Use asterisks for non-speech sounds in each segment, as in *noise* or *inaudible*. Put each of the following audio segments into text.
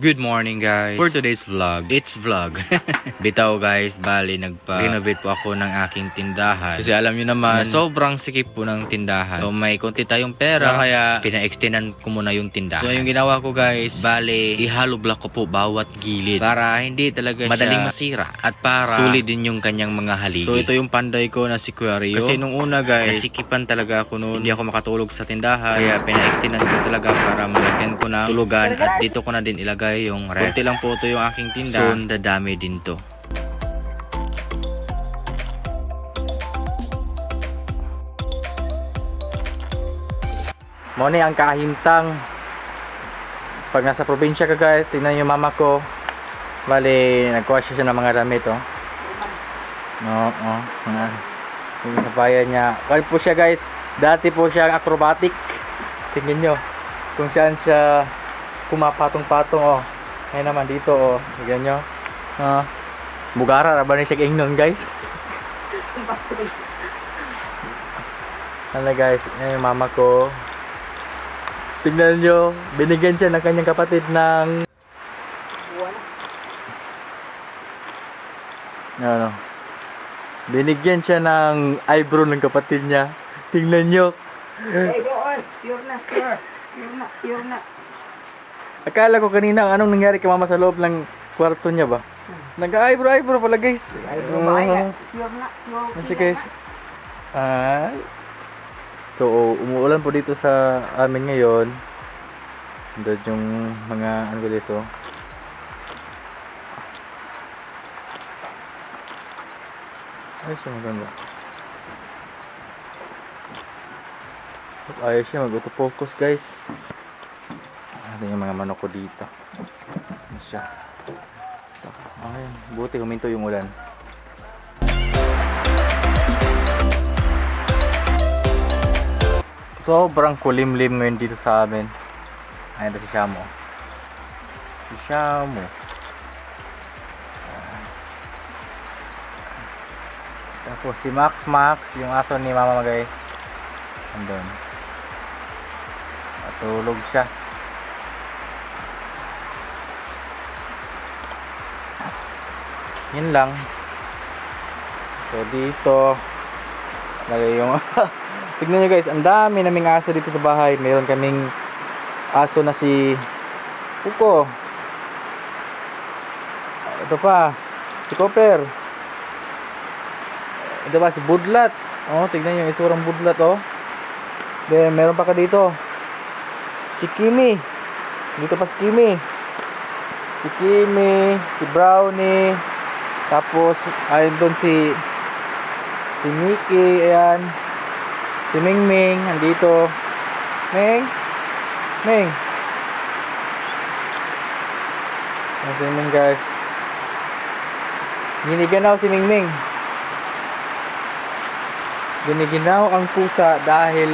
Good morning guys. For today's vlog, it's vlog. *laughs* Bitaw guys, bali nagpa-renovate po ako ng aking tindahan. Kasi alam niyo naman, na sobrang sikip po ng tindahan. So may konti tayong pera, kaya pina-extendan ko muna yung tindahan. So yung ginawa ko guys, bali ihalo block ko po bawat gilid para hindi talaga madaling masira at para sulit din yung kanyang mga haligi. So ito yung panday ko na si Quario. Kasi nung una guys, nasikipan talaga ako noon. Hindi ako makatulog sa tindahan, kaya pina-extendan ko talaga para malagyan ko ng tulugan at dito ko na din ilagay yung ref. Kunti lang po ito yung aking tinda. So, dadami din to. Mo ni ang kahimtang pag nasa probinsya ka guys, tingnan yung mama ko. Bali, nagkuha siya ng mga damit oh. No, oh, mga yung sa bayan niya. Kaya po siya guys, dati po siya acrobatic. Tingnan nyo kung saan siya kumapatong-patong oh. Ngayon naman dito oh, tingnan nyo. Ah, bugara ra ba ni siya ingnon guys? *laughs* Ano guys, yung mama ko. Tignan nyo, binigyan siya ng kanyang kapatid ng... Ano? Binigyan siya ng eyebrow ng kapatid niya. Tingnan nyo. Go on. Pure na, pure. Pure na, pure na. Akala ko kanina anong nangyari kay mama sa loob ng kwarto niya ba? Nag-eyebrow, eyebrow pala guys. Ay, babae na. Pure na, pure. Guys? Ay. So, umuulan po dito sa amin ngayon. Doon yung mga ano ba dito. Ay, siya maganda. Ayos siya mag-autofocus guys. Ano yung mga manok ko dito. Ano siya. Ay, buti huminto yung ulan. Sobrang kulimlim ngayon dito sa amin. Ayan na si Shamo. Si Shamo. Tapos si Max Max, yung aso ni Mama Magay. Andun. Natulog siya. Yun lang. So dito, lagay yung *laughs* Tignan nyo guys, ang dami naming aso dito sa bahay. Meron kaming aso na si Puko. Ito pa, si Copper. Ito pa si Budlat. Oh, tignan yung isurang Budlat oh. Then meron pa ka dito. Si Kimi. Dito pa si Kimi. Si Kimi, si Brownie. Tapos ayun doon si si Mickey, ayan. Si Ming Ming, andito. Ming? Ming? Ayan si Ming guys. Giniganaw si Ming Ming. Giniginaw ang pusa dahil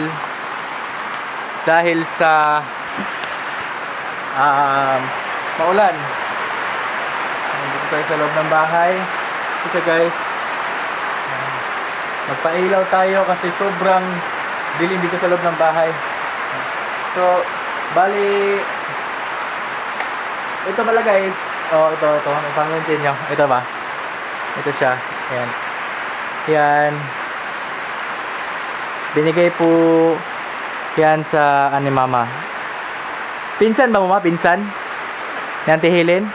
dahil sa um, maulan. Tayo sa loob ng bahay. Isa guys, Magpailaw tayo kasi sobrang dilim dito sa loob ng bahay. So, bali ito pala guys. Oh, ito, ito. Ipang-maintain nyo. Ito ba? Ito siya. Ayan. Yan. Binigay po yan sa ani mama. Pinsan ba mama? Pinsan? Yan tihilin?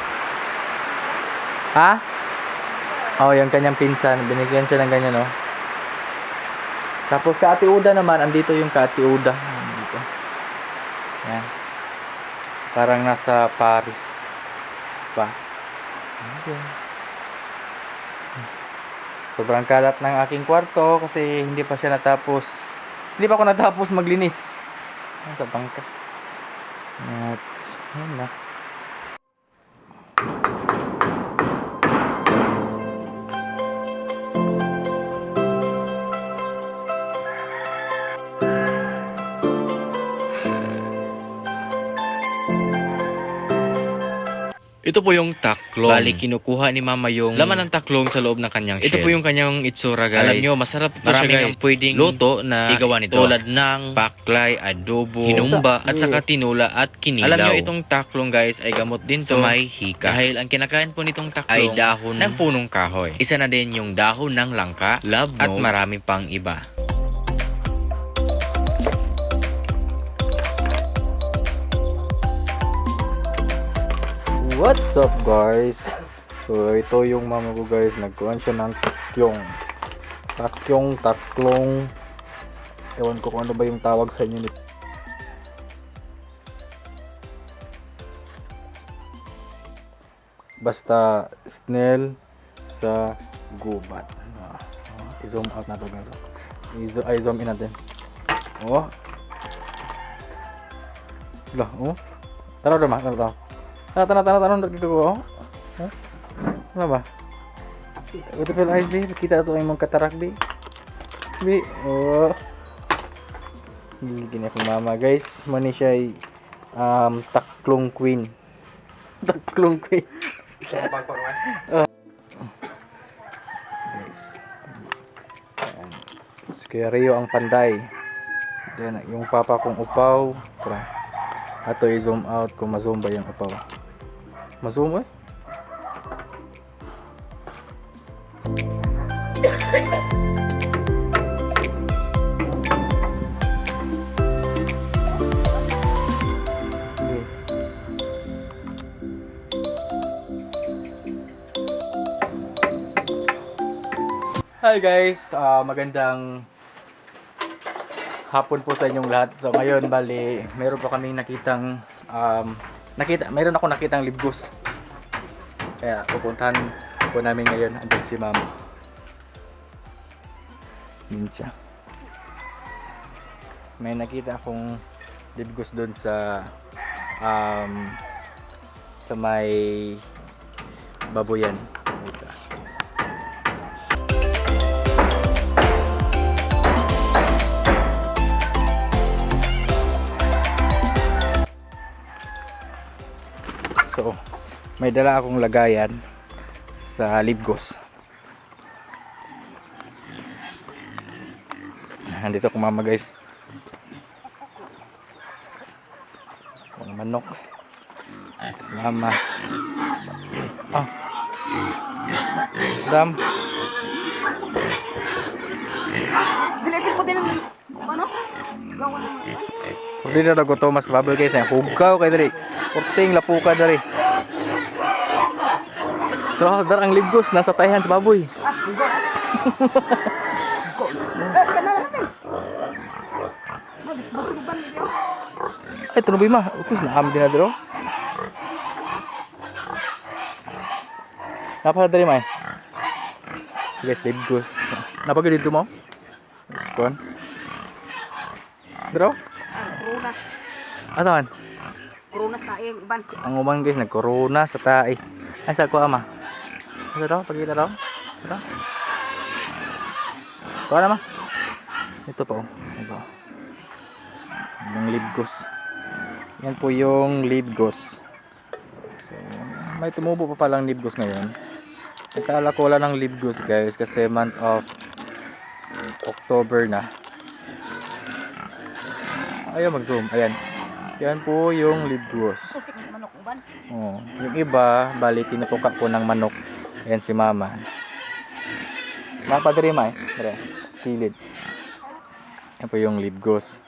Ha? Oh, yung kanyang pinsan. Binigyan siya ng ganyan, oh. Tapos Kaati Uda naman, andito yung Kaati Uda. Andito. Yan. Parang nasa Paris pa. Okay. Sobrang kalat ng aking kwarto kasi hindi pa siya natapos. Hindi pa ako natapos maglinis. Sa bangka. At, yun na. Ito po yung taklong. Bali, kinukuha ni mama yung laman ng taklong sa loob ng kanyang shell. Ito po yung kanyang itsura, guys. Alam nyo, masarap ito siya, Maraming guys. ang pwedeng luto na igawa nito. Tulad ng paklay, adobo, hinumba, at saka tinula at kinilaw. Alam nyo, itong taklong, guys, ay gamot din sa may hika. Dahil ang kinakain po nitong taklong ay dahon ng punong kahoy. Isa na din yung dahon ng langka, labno, at marami pang iba. What's up guys? So ito yung mama ko guys, nagkuhan siya ng takyong. Takyong, taklong. Ewan ko kung ano ba yung tawag sa inyo nito. Basta snail sa gubat. Ah, ah, i-zoom out na to guys. I-zo- ay, zoom in natin. Oh. Lah, oh. Tara, tara, tara, Tara, tara, tara, tara, tara, ko. Huh? Ano ba? Beautiful eyes, babe. Kita ito yung mga katarak, babe. Babe, oh. Gini akong mama, guys. Mani siya ay um, taklong queen. *laughs* taklong queen. Oh. Guys. Si Kuya Rio ang panday. Then, yung papa kong upaw. Tara. Ato i-zoom out kung ma-zoom ba yung upaw. Ma-zoom eh? Okay. Hi guys, Ah, magandang hapon po sa inyong lahat. So ngayon bali, meron po kaming nakitang um, nakita, meron ako nakitang libgus. Kaya pupuntahan po namin ngayon andun si Mama. Yun siya. May nakita akong libgus doon sa um, sa may baboyan. Wait, So, may dala akong lagayan sa Libgos. Nandito ako mama guys. Mga manok. Si mama. Ah. Dam. Dilitin ko din ang ano? Gawa ng Pag di na daw to mas bubble guys. Yan. Hugaw kay dari. Kurting lapuka dari. Pero dar ang Libgos nasa tayan sa baboy. *laughs* Eh. Eh, tunubi ma. Upis na kami din na dito. Napasa dari ma eh. Guys, Libgos. Napagod dito mo? Skon. Dito? Ah, corona. Asaman? Corona sa tayo, iban. Ang umang guys, nag-corona sa tae. Ay, sa ko ama. Ito daw, pagkita daw. Ito. Kuha na ma. Ito po. Ito. Yung libgos. Yan po yung libgos. So, may tumubo pa palang libgos ngayon. Nakala ko wala ng libgos guys kasi month of October na. Ayaw mag-zoom. Ayan. Yan po yung iban. Oh, yung iba, bali tinutuka ko ng manok. Ayan si mama. Napadiri ma eh. Dire. Kilid. Yan po yung libgos.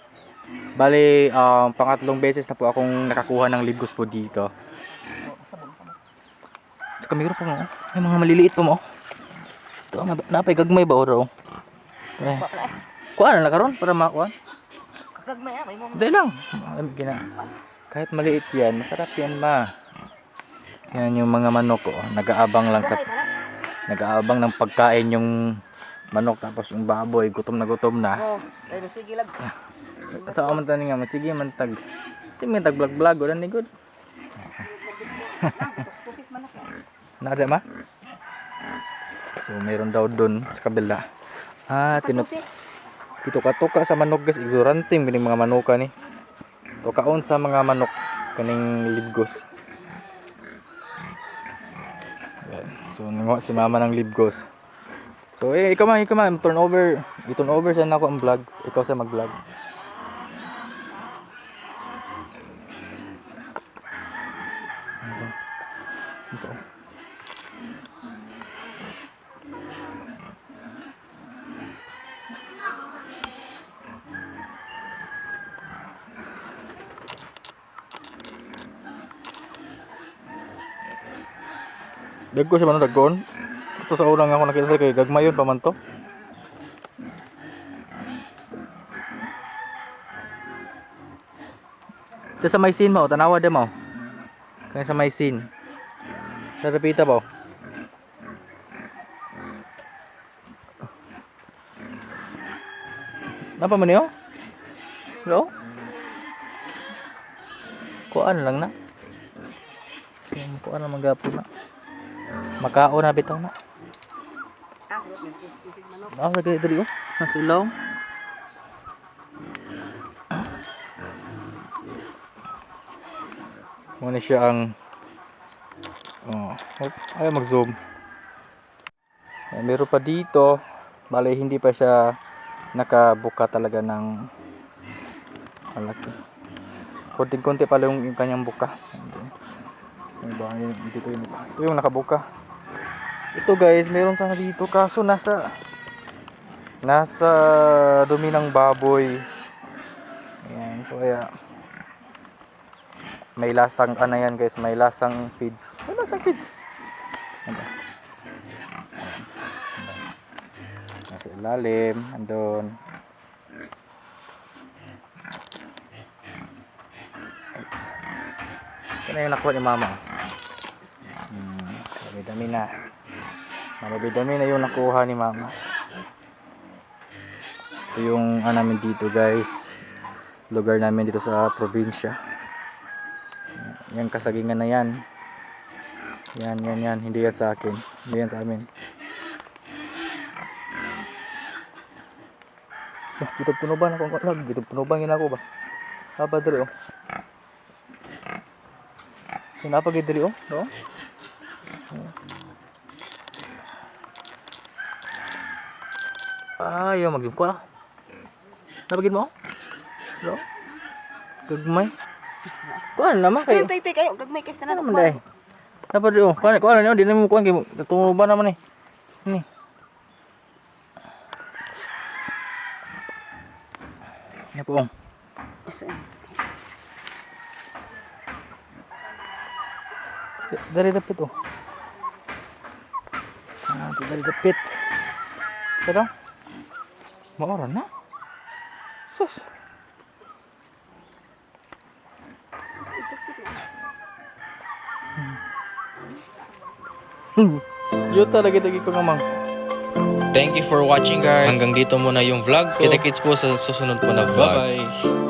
Bali, um, pangatlong beses na po akong nakakuha ng libgos po dito. Sa kamera po mo. oh. May mga maliliit po mo. Ito, nap- napay gagmay ba oro? Eh. Kuha na karon para makuha. Kagagmay ah, may mo. Hindi lang. Alam gina. Kahit maliit yan, masarap yan ma. Yan yung mga manok ko. Nag-aabang lang sa nag-aabang ng pagkain yung manok tapos yung baboy gutom na gutom na. Oh, sige lang. Sa ako man tani nga sige man tag. Sige man tag vlog vlog ora ni good. *laughs* Nada ma? So meron daw doon sa kabila. Ah, tinut Kusik. Tuka-tuka sa manok guys, ignoranting bining mga manuka ni. Tukaon sa mga manok kaning libgos. So, nanguha si mama ng libgos. So, eh, ikaw man, ikaw man, turn over. I-turn over sa ako ang vlog. Ikaw sa mag-vlog. Ito. Ito. Dagko siya man dagkon. Ito sa unang ako nakita kay gagmayon pa man to. Ito sa may scene mo, tanawa din mo. Kaya sa may scene. Sa repita ba? Napa man niyo? Hello? Kuan lang na. Kuan lang magapo na. Makao na bitaw na. Ah. Ah, lagi diri oh. Ilaw. Muna siya ang Oh, hop, ay mag-zoom. Eh, meron pa dito. Bale hindi pa siya nakabuka talaga ng malaki. Konting-konti pala yung, yung kanyang buka. Andun. Yung ba, dito yung, ito yung nakabuka. Ito guys, meron sana dito kaso nasa nasa dumi ng baboy. Ayan, so kaya may lasang ano yan guys, may lasang feeds. May lasang feeds. Ano. Nasa ilalim, andun. Ito na yung nakuha ni mama. Hmm, dami-dami na. Marami-dami na yung nakuha ni mama. Ito yung ano namin dito guys. Lugar namin dito sa probinsya. Yan kasagingan na yan. Yan, yan, yan. Hindi yan sa akin. Hindi yan sa amin. Eh, dito puno ba na kung ano? Dito puno ba ako ba? Apa diri oh. Kenapa gitu diri oh? Do? Ayaw mag-zoom ko ah. Nabagin mo? Do? Gagmay. Kuan naman Kayo tay tay kayo, gagmay kasi Ano na naman dai? Dapat oh, kuan kuan niyo di na mo kuan kay tungo ba naman eh. Ni. Ya po. Dari dapit oh. Ah, dari dapit. Pero Maora na. Sus. Hmm. *laughs* Yun talaga lagi ko ngamang. Thank you for watching guys. Hanggang dito muna yung vlog ko. Kita kits po sa susunod po na vlog. Bye-bye.